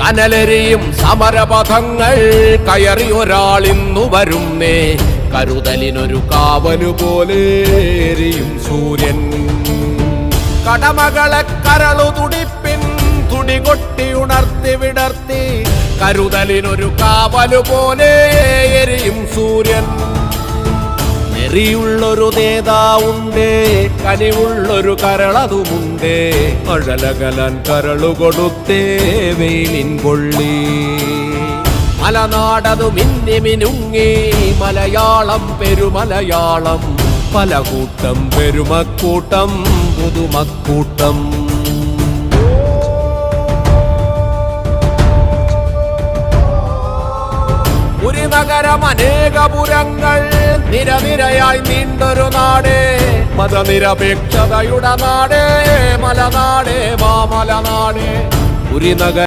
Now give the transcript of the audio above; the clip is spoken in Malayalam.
കനലരിയും സമരപഥങ്ങൾ കയറി ഒരാളിന്നു വരുന്നേ. കരുതലിനൊരു കാവലു പോലെ എരിയും സൂര്യൻ. കടമകളെ കരളു തുടിപ്പിൻ തുടി കൊട്ടി ഉണർത്തി വിടർത്തി. കരുതലിനൊരു കാവലു പോലെ എരിയും സൂര്യൻ. നെറിയുള്ളൊരു നേതാവുണ്ട് കനിവുള്ളൊരു കരളതുമുണ്ട്. അഴലകലാൻ കരളുകൊടുത്തേ വെയിലിൻ കൊള്ളി. മലനാടതു മിന്നി മിനുങ്ങി മലയാളം പെരുമലയാളം. പല കൂട്ടം പെരുമക്കൂട്ടം പുതുമക്കൂട്ടം. ഒരു നഗരം അനേകപുരങ്ങൾ നിരനിരയായി നീണ്ടൊരു നാടേ മതനിരപേക്ഷതയുടെ നാടേ മലനാടേ മാമലനാടേ. ഒരു നഗരം